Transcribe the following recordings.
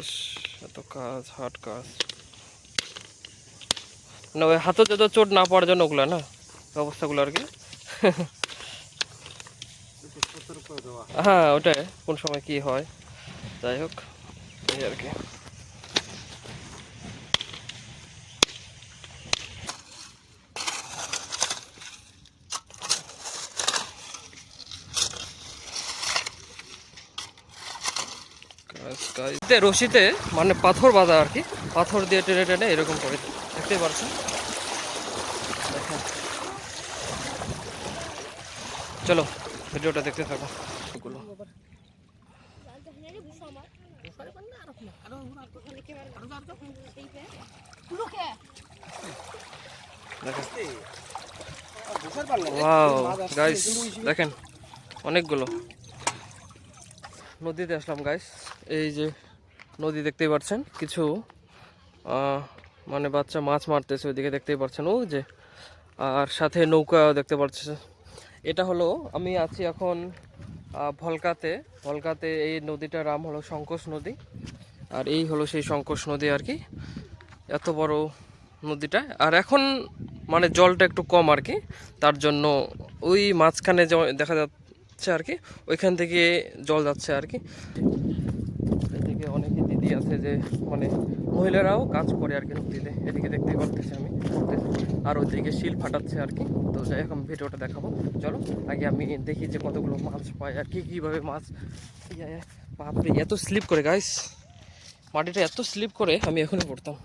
ইস এত কাজ হাট কাজ। না ওই হাতে যত চোট না পড়ার জন্য ওগুলো না? অবস্থাগুলো আর কি। হ্যাঁ ওটাই কোন সময় কি হয়। যাই হোক এই আর কি। রশিতে মানে পাথর বাঁধা আর কি, পাথর দিয়ে টেনে টেনে এরকম করে দেখতে পারছেন? দেখেন। চলো, ভিডিওটা দেখতে থাকো। দেখেন। অনেকগুলো। নদীতে আসলাম গাইস এই যে নদী দেখতেই পাচ্ছেন কিছু মানে বাচ্চা মাছ মারতেছে ওইদিকে দেখতেই পাচ্ছেন ও যে। আর সাথে নৌকা দেখতে পাচ্ছেন এটা হলো, আমি আছি এখন ভলকাতে। ভলকাতে এই নদীটার নাম হলো শঙ্কোষ নদী। আর এই হলো সেই শঙ্কোষ নদী আর কি, এত বড় নদীটা। আর এখন মানে জলটা একটু কম আর কি, তার জন্য ওই মাঝখানে দেখা যাচ্ছে আর কি। ওইখান থেকে জল যাচ্ছে আর কি। এদিকে অনেকে দিদি আছে যে মানে মহিলারাও কাজ করে আর কি নদীতে এদিকে দেখতে পারতেছি আমি। আর ওইদিকে শিল ফাটাচ্ছে আর কি। তো যাই আমি ভিডিওটা দেখাবো। চলো, আগে আমি দেখি যে কতগুলো মাছ পাই আর কি, কীভাবে মাছ বাপরে, এত স্লিপ করে গাইস মাটিটা এত স্লিপ করে আমি এখনই পড়তাম।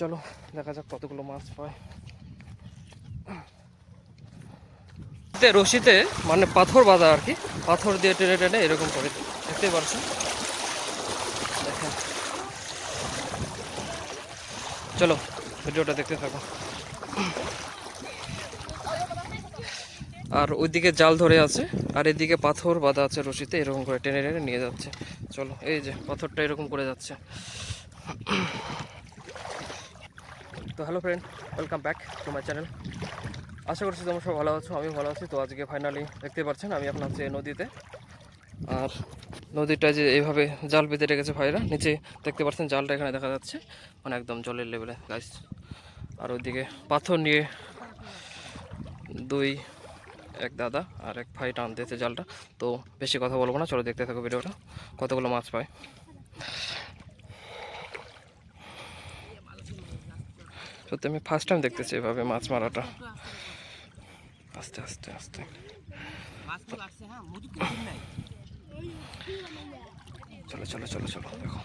চলো, দেখা যাক কতগুলো মাছ পায়। এতে রশিতে মানে পাথর বাঁধা আর কি। পাথর দিয়ে টেনে টেনে এরকম করে। দেখতেই পারছেন দেখেন। চলো, ভিডিওটা দেখতে থাকো। আর ওইদিকে জাল ধরে আছে, আর এদিকে পাথর বাঁধা আছে রশিতে, এরকম করে টেনে টেনে নিয়ে যাচ্ছে। চলো, এই যে পাথরটা এরকম করে যাচ্ছে। তো hello friend, welcome back to my channel. আশা করছি তোমরা সব ভালো আছো আমি ভালো আছি। তো আজকে ফাইনালি দেখতে পাচ্ছেন, আমি এখন আছি নদীতে। আর নদীটা যে এইভাবে জাল বেঁধে রেখেছে ভাইরা, নিচে দেখতে পাচ্ছেন জালটা এখানে দেখা যাচ্ছে। মানে একদম জলের লেভেলে গাছ আর ওইদিকে পাথর নিয়ে দুই, এক দাদা আর এক ভাই টানতেছে জালটা। তো বেশি কথা বলব না, চলো দেখতে থাকো ভিডিওটা, কতগুলো মাছ পায়। সত্যি আমি ফার্স্ট টাইম দেখতেছি এভাবে মাছ মারাটা। আস্তে আস্তে আস্তে চলো চলো চলো চলো দেখো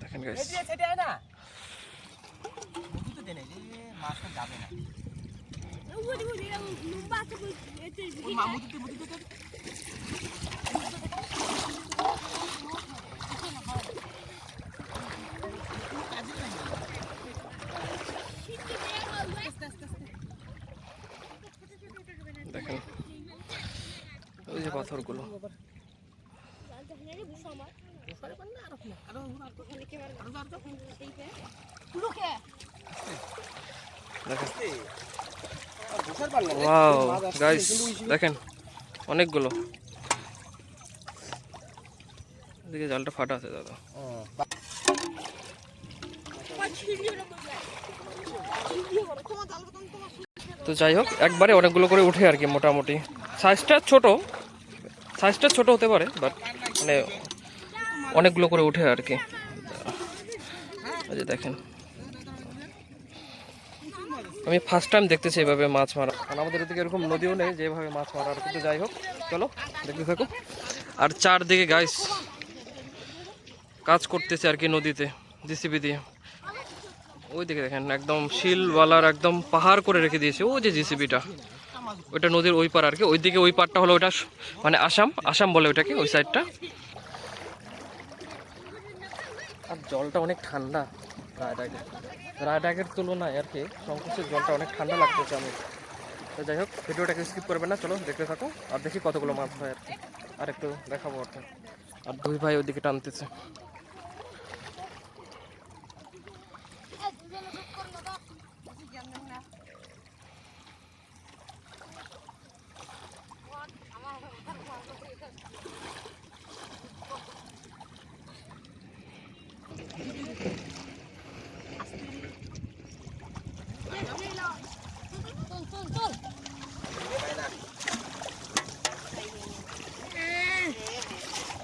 দেখেন গাইস দেখেন ওই যে পাথরগুলো। দেখেন, অনেকগুলো। এদিকে জালটা ফাটা আছে, দাদা। তো যাই হোক, একবারে অনেকগুলো করে উঠে আর কি, মোটামুটি। সাইজটা ছোট সাইজটা ছোট হতে পারে বাট মানে অনেকগুলো করে উঠে আর কি। যে দেখেন। আমি ফার্স্ট টাইম দেখতেছি এভাবে মাছ মারা। কারণ আমাদের এদিকে এরকম নদীও নেই, যে এভাবে মাছ মারা আর কিন্তু যাই হোক, চলো, দেখতে থাকো। আর চারদিকে গাইস কাজ করতেছে আর কি নদীতে জিসিবি দিয়ে। ওই দিকে দেখেন, একদম শিলওয়ালার একদম পাহাড় করে রেখে দিয়েছে ও যে জিসিবিটা ওইটা নদীর ওই পার আর কি ওইদিকে ওই পারটা হলো ওইটা মানে আসাম। আসাম বলে ওইটাকে, ওই সাইডটা আর জলটা অনেক ঠান্ডা রায়ডাগের রায়ডাগের তুলনায় আর কি, সংকোচের জলটা অনেক ঠান্ডা লাগতেছে আমি তো যাই হোক, ভিডিওটাকে স্কিপ করবেন না, চলো দেখতে থাকো। আর দেখি কতগুলো মাছ হয় আর কি। আর একটু দেখাবো আর আর দুই ভাই ওইদিকে টানতেছে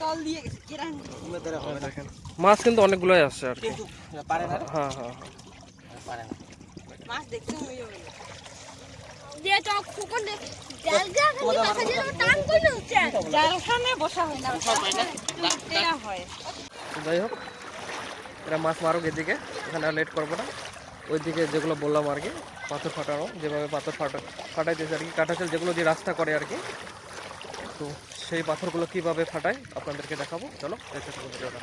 তল দিয়ে গেছে কেরান দেখেন মাছ কিন্তু অনেকগুলোই আসছে আর কি। হ্যাঁ হ্যাঁ হ্যাঁ। মাছ দেখতে যাই হোক এরা মাছ মারুক এদিকে এখানে আর লেট করব না। ওইদিকে যেগুলো বললাম আর কি পাথর ফাটানো যেভাবে পাথর ফাটা ফাটাইতেছে আর কি কাটাচল যেগুলো দিয়ে রাস্তা করে আর কি। তো সেই পাথরগুলো কীভাবে ফাটায় আপনাদেরকে দেখাবো। চলো দেখতে থাকুন ভিডিওটা।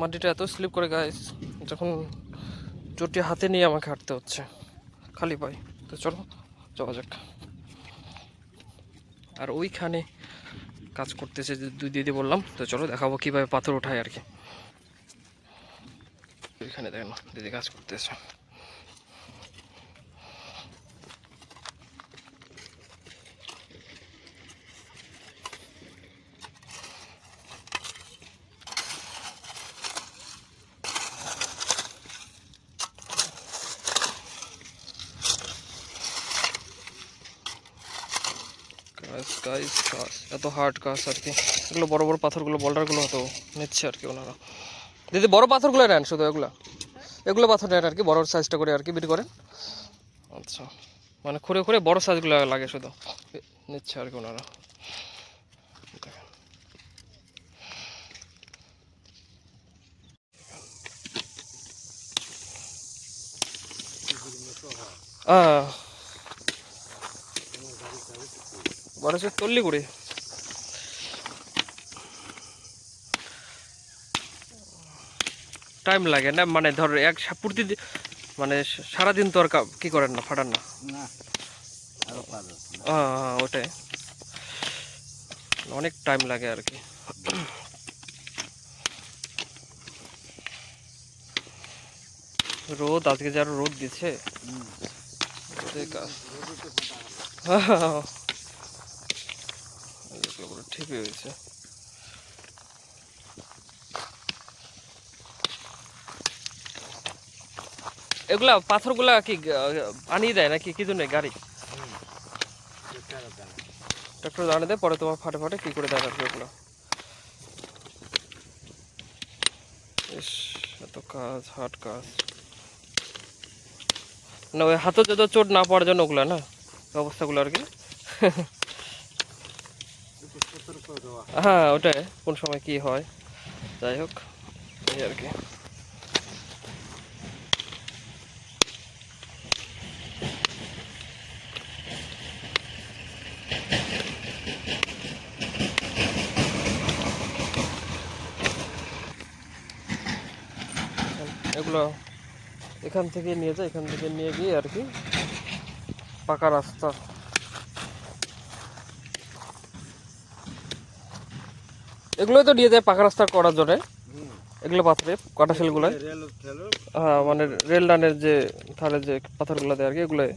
মাটিটা এত স্লিপ করে গাইস যখন চটি হাতে নিয়ে আমাকে হাঁটতে হচ্ছে, খালি পাই তো চলো যোগাযোগ আর ওইখানে কাজ করতেছে যে দুই দিদি বললাম, তো চলো দেখাবো কীভাবে পাথর ওঠায় আর কি। ওইখানে দেখেন, দিদি কাজ করতেছে। এত হার্ড কাজ আর কি। এগুলো বড় বড় পাথরগুলো বোল্ডারগুলো হতো নিচ্ছে আর কি ওনারা। দিদি, বড় পাথরগুলো নেন শুধু এগুলো। এগুলো পাথর নেন আর কি, বড় সাইজটা করে আর কি, বিক্রি করেন। আচ্ছা। মানে খুঁড়ে খুঁড়ে বড় সাইজগুলো লাগে শুধু। নিচ্ছে আর কি ওনারা। আহ। সে তল্লি করে টাইম লাগে না মানে ধর এক প্রতিদিন মানে সারাদিন তো আর কা- করেন না ফাটান না। হ্যাঁ হ্যাঁ ওটাই। অনেক টাইম লাগে আর কি। রোদ আজকে যার রোদ দিচ্ছে রোদে কাজ- হ্যাঁ, হ্যাঁ, হ্যাঁ। এগুলো পুরো ঠিকই হয়েছে। এগুলা পাথরগুলা কি আনিয়ে দেয় নাকি? কি জন্য গাড়ি? ট্রাক্টর দেয়, পরে তোমার ফাটে ফাটে কি করে কি ওগুলো এত কাজ হাট কাজ। না, ওই হাতে যত চোট না পড়ার জন্য ওগুলো না? অবস্থাগুলো আর কি। হ্যাঁ ওটাই, কোন সময় কি হয়। যাই হোক, এই আর কি। এগুলো এখান থেকে নিয়ে যায় এখান থেকে নিয়ে গিয়ে আর কি, পাকা রাস্তা। এগুলোই তো দিয়ে যায় পাকা রাস্তা করার জন্য। এগুলো পাথরে কাটা শিলগুলো হ্যাঁ মানে রেল লাইনের যে ধারে যে পাথরগুলো দেয় আর কি এগুলোই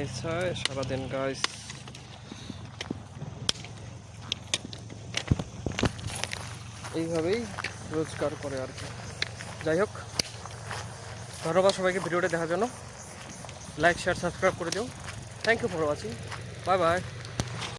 নিচে সারাদিন গাইস এইভাবেই রোজগার করে আর কি। যাই হোক, ধন্যবাদ সবাইকে ভিডিওটা দেখার জন্য। লাইক শেয়ার সাবস্ক্রাইব করে দিও। Thank you for watching bye bye